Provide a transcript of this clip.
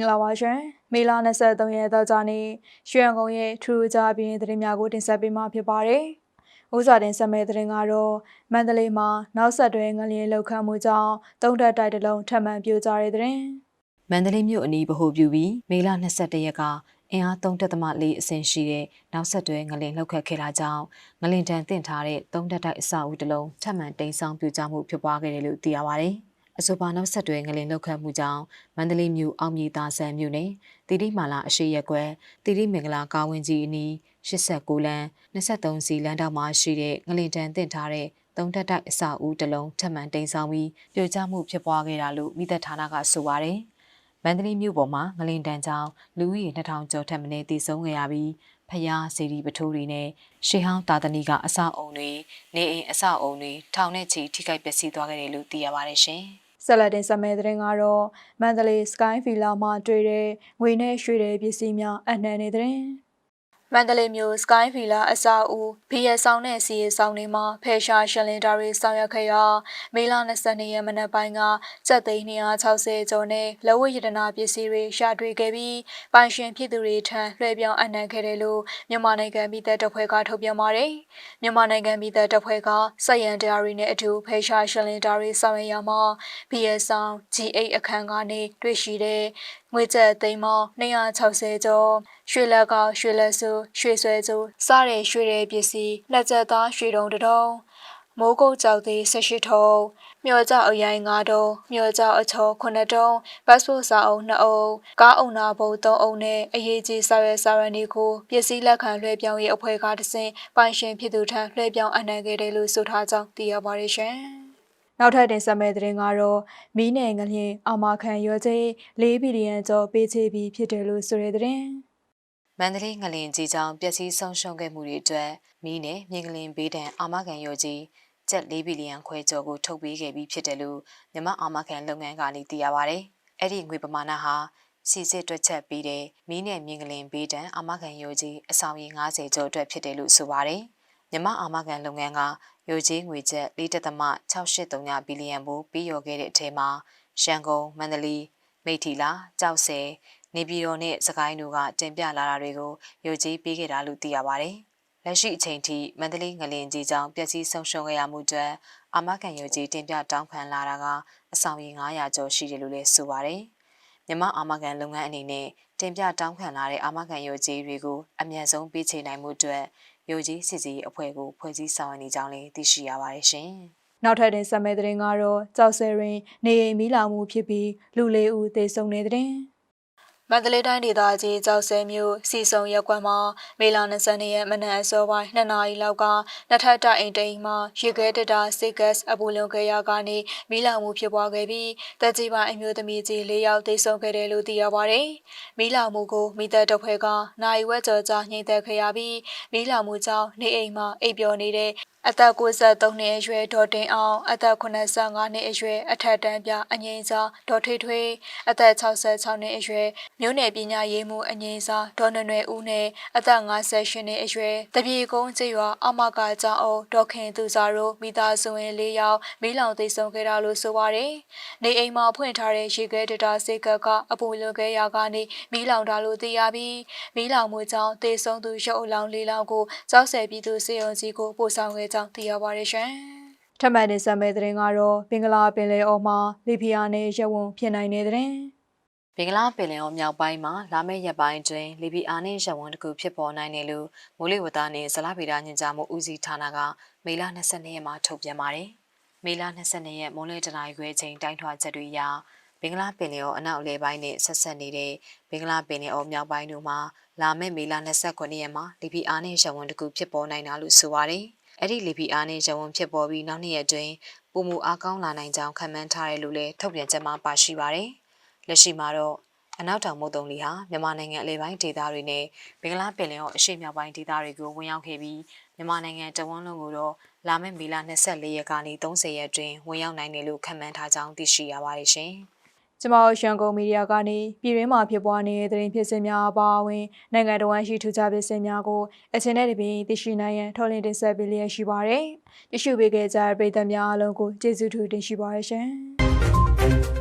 မင်္ဂလာပါရှင်မေလ23ရက်သောကြာနေ့ရွှေရန်ကုန်ရဲ့ထူးခြားပြင်းသတင်းများကိုတင်ဆက်ပေးမှာဖြစ်ပါတယ်။ဥစွာတင်ဆက်မဲ့သတင်းကတော့မန္တလေးမှာနောက်ဆက်တွဲငလျင်လောက်ခတ်မှုကြောင့်တုံးတက်တိုက်တစ်လုံးထပ်မံပြိုကျတဲ့သတင်းမန္တလေးမြို့အနီးဗဟိုပြုပြီးမေလ22ရက်ကအင်အား3.4အဆင့်ရှိတဲ့နောက်ဆက်တွဲငလင်လှုပ်ခတ်ခဲ့တာကြောင့်ငလင်တန်တင့်ထားတဲ့သုံးတက်တိုက်အဆောက်အဦတစ်လုံးထပ်မံတိမ်ဆောင်းပြိုကျမှုဖြစ်ပွားခဲ့တယ်လို့သိရပါဗျ။ အဆိုပါနောက်ဆက်တွဲငလင်လှုပ်ခတ်မှုကြောင့်မန္တလေးမြို့အောင်မြေသာဆန်မြို့နယ်တိတိမာလာအရှိရက်ကွယ်တိတိမင်္ဂလာကာဝင်းကြီးအနီး89လမ်း23စီလမ်းတောက်မှာရှိတဲ့ငလင်တန်တင့်ထားတဲ့သုံးတက်တိုက်အဆောက်အဦတစ်လုံးထပ်မံတိမ်ဆောင်းပြီးပြိုကျမှုဖြစ်ပွားခဲ့တာလို့မိသက်ဌာနကဆိုပါတယ်။မန္တလေးမြို့ပေါ်မှာငလင်တန်ကြောင့်လူဦးရေ2000ကျော်ထက်မနည်းတည်ဆုံခဲ့ရပြီး ဖျားစီရီပထိုးတွေနဲ့ရှေးဟောင်းတာသနီကအဆောက်အုံတွေနေအိမ်အဆောက်အုံတွေထောင်နဲ့ချီထိခိုက်ပျက်စီးသွားခဲ့တယ်လို့သိရပါတယ်ရှင်။ဆက်လက်တင်ဆက်မဲ့သတင်းကတော့မန္တလေး Sky Villa မှာတွေ့တဲ့ငွေနဲ့ရွှေတဲ့ပစ္စည်းများအနှံ့နေတဲ့သတင်း မန္တလေးမြို့ Sky Villa အဆောက်အဦဘီရဆောင်နဲ့စီရဆောင်တွေမှာဖေရှာရှလင်တာတွေဆောင်ရွက်ခဲ့ရာမေလ22ရက်မနက်ပိုင်းကစက်သိန်း260ကျော်နဲ့လဝရတနာပစ္စည်းတွေရှာတွေ့ခဲ့ပြီးပိုင်ရှင်ဖြစ်သူတွေထံလွှဲပြောင်းအနှံ့ခဲ့တယ်လို့မြန်မာနိုင်ငံပြည်သက်တပ်ဖွဲ့ကထုတ်ပြန်ပါတယ်။မြန်မာနိုင်ငံပြည်သက်တပ်ဖွဲ့ကစက်ရန်တရားတွေနဲ့အတူဖေရှာရှလင်တာတွေဆောင်ရွက်ရမှာဘီရဆောင် G8 အခန်းကနေတွေ့ရှိတဲ့ငွေကျပ်သိန်းပေါင်း260ကျော်ရွှေလက်ကရွှေလက်စုရွှေဆွဲစုစတဲ့ရွှေရဲပစ္စည်းလက်ကျက်သားရွှေတုံတစ်တုံးမိုးကုတ်ကြောက်သေး18ထုံးမြော်ကြောက်အရိုင်း9တုံးမြော်ကြောက်အချော9တုံးပတ်စပို့စာအုပ်2အုပ်ကားအုံနာဘုံ3အုပ်နဲ့အရေးကြီးစာရွက်စာရန်တွေကိုပစ္စည်းလက်ခံလွှဲပြောင်းရေးအဖွဲ့ကတစဉ်ပိုင်ရှင်ဖြစ်သူထံလွှဲပြောင်းအနှံခဲ့တယ်လို့ဆိုထားကြောင်းသိရပါတယ်ရှင် နောက်ထပ်တင်ဆက်မဲ့သတင်းကတော့မီးနယ်ငလျင်အမခံရောချေ4ဘီလီယံကျော်ပေးချေပြီးဖြစ်တယ်လို့ဆိုတဲ့သတင်းမန္တလေးငလင်ကြီးကြောင့်ပျက်စီးဆုံးရှုံးခဲ့မှုတွေအတွက်မီးနဲ့မြေငလင်ဘေးဒဏ်အာမခံရောကြီးကျပ်4ဘီလီယံခွဲကျော်ကိုထုတ်ပေးခဲ့ပြီးဖြစ်တယ်လို့မြမအာမခံလုပ်ငန်းကနေသိရပါဗျ။အဲ့ဒီငွေပမာဏဟာစီစစ်တွက်ချက်ပြီးတဲ့မီးနဲ့မြေငလင်ဘေးဒဏ်အာမခံရောကြီးအဆောင်ရည်90ကျော်အတွက်ဖြစ်တယ်လို့ဆိုပါတယ်။ မြမအာမခံလုပ်ငန်းကရိုကြီးငွေကျပ်4.683ဘီလီယံကိုပြီးရော်ခဲ့တဲ့အထက်မှာရန်ကုန်မန္တလေးမိထီလာကြောက်စဲနေပြည်တော်နဲ့စကိုင်းတို့ကတင်ပြလာတာတွေကိုရုပ်ကြီးပေးခဲ့တာလို့သိရပါတယ်။လက်ရှိအချိန်ထိမန္တလေးငလင်ကြီးကြောင့်ပျက်စီးဆုံးရှုံးခဲ့ရမှုအတွက်အာမခံရုပ်ကြီးတင်ပြတောင်းခံလာတာကအဆောင်ရည်900ကျော်ရှိတယ်လို့လည်းဆိုပါတယ်။မြမအာမခံလုပ်ငန်းအနေနဲ့တင်ပြတောင်းခံလာတဲ့အာမခံရုပ်ကြီးတွေကိုအမြန်ဆုံးပေးချေနိုင်မှုအတွက် ရုပ်ကြီးစစ်စီအဖွဲ့ကိုဖွဲ့စည်းဆောင်ရွက်နေကြောင်းလည်းသိရှိရပါတယ်ရှင်။နောက်ထပ်တင်ဆက်မဲ့သတင်းကတော့ကြောက်စဲရင်နေအိမ်မီးလောင်မှုဖြစ်ပြီးလူလေးဦးသေဆုံးတဲ့တဲ့ မန္တလေးတိုင်းဒေသကြီးကြောက်စဲမြို့စီစုံရက်ကွက်မှာမေလ22ရက်မနက်အစောပိုင်း2နာရီလောက်ကနှစ်ထပ်တိုင်အိမ်တိမ်မှာရေခဲတတာစီဂတ်အပူလွန်ခဲ့ရာကနေမီးလောင်မှုဖြစ်ပွားခဲ့ပြီးတက်ကြီးပိုင်းအမျိုးသမီးကြီး၄ယောက်သေဆုံးခဲ့တယ်လို့သိရပါတယ်။မီးလောင်မှုကိုမိသက်တပ်ဖွဲ့ကနိုင်ဝက်ကျော်ကြာညှိသက်ခဲ့ရပြီးမီးလောင်မှုကြောင့်နေအိမ်မှာအိပ်ပျော်နေတဲ့အသက်63နှစ်အရွယ်ဒေါ်တင်အောင်အသက်85နှစ်အရွယ်အထက်တန်းပြအငိမ့်စာဒေါ်ထွေထွေအသက်66နှစ်အရွယ်မြို့နယ်ပညာရေးမှူးအငိမ့်စာဒေါ်နွယ်နွယ်ဦးနဲ့အသက်58နှစ်အရွယ်တပြေကုန်းကျေးရွာအမကကျောင်းအုပ်ဒေါ်ခင်သူစာတို့မိသားစုဝင်၄ယောက်မီးလောင်သိဆုံးခဲ့တာလို့ဆိုပါတယ်။နေအိမ်မှာဖွင့်ထားတဲ့ရေခဲတတာစေကပ်ကအပူလွန်ခဲ့ရာကနေမီးလောင်တာလို့သိရပြီးမီးလောင်မှုကြောင့်သေဆုံးသူရုပ်အလောင်း၄လောင်းကိုကြောက်ဆယ်ပြည်သူစေယုံကြီးကိုပို့ဆောင်ခဲ့ကြောင်းသိရပါတယ်ရှင်။ထပ်မံတင်ဆက်မဲ့သတင်းကတော့ပင်္ဂလာပင်လယ်အော်မှာလီဘီယာနဲ့ရဝုံဖြစ်နိုင်တဲ့သတင်း။ဘင်္ဂလားပင်လယ်အော်မြောက်ပိုင်းမှာလာမယ့်ရက်ပိုင်းတွင်လီဘီအာနှင့်ရဝန်းတစ်ခုဖြစ်ပေါ်နိုင်တယ်လို့မိုးလေဝသနှင့်ဇလဗေဒညွှန်ကြားမှုဦးစီးဌာနကမေလ22ရက်မှာထုတ်ပြန်ပါတယ်။မေလ22ရက်မိုးလေတနာရီခွဲချိန်တိုင်းထွာချက်တွေအရဘင်္ဂလားပင်လယ်အော်အနောက်လေပိုင်းနဲ့ဆက်ဆက်နေတဲ့ဘင်္ဂလားပင်လယ်အော်မြောက်ပိုင်းတို့မှာလာမယ့်မေလ29ရက်မှာလီဘီအာနှင့်ရဝန်းတစ်ခုဖြစ်ပေါ်နိုင်တာလို့ဆိုပါတယ်။ အဲ့ဒီလီဘီအာနှင့်ရဝန်းဖြစ်ပေါ်ပြီးနောက်နှစ်ရက်တွင်ပုံမူအားကောင်းလာနိုင်ကြောင်းခန့်မှန်းထားတယ်လို့လည်းထုတ်ပြန်ချက်မှာပါရှိပါတယ်။လက်ရှိမှာတော့အနောက်တောင်မုတ်တုံလီဟာမြန်မာနိုင်ငံအလဲပိုင်းဒေသတွေနဲ့ဘင်္ဂလားပင်လယ်အော်အရှေ့မြောက်ပိုင်းဒေသတွေကိုဝင်ရောက်ခဲ့ပြီးမြန်မာနိုင်ငံတဝန်းလုံးကိုတော့လာမယ့်မေလ24ရက်ကနေ30ရက်တွင်ဝင်ရောက်နိုင်တယ်လို့ခန့်မှန်းထားကြောင်းသိရှိရပါတယ်ရှင်။ ကျမတို့ရန်ကုန်မီဒီယာကနေပြည်တွင်းမှာဖြစ်ပွားနေတဲ့သတင်းဖြစ်စဉ်များအပါအဝင်နိုင်ငံတော်ဝန်ရှိထူးခြားဖြစ်စဉ်များကိုအချိန်နဲ့တပြေသိရှိနိုင်ရန်ထော်လင်းတင်ဆက်ပေးလျက်ရှိပါတယ်။တ िश ုပေးခဲ့ကြတဲ့ပရိသတ်များအားလုံးကိုကျေးဇူးထူးတင်ရှိပါရရှင်။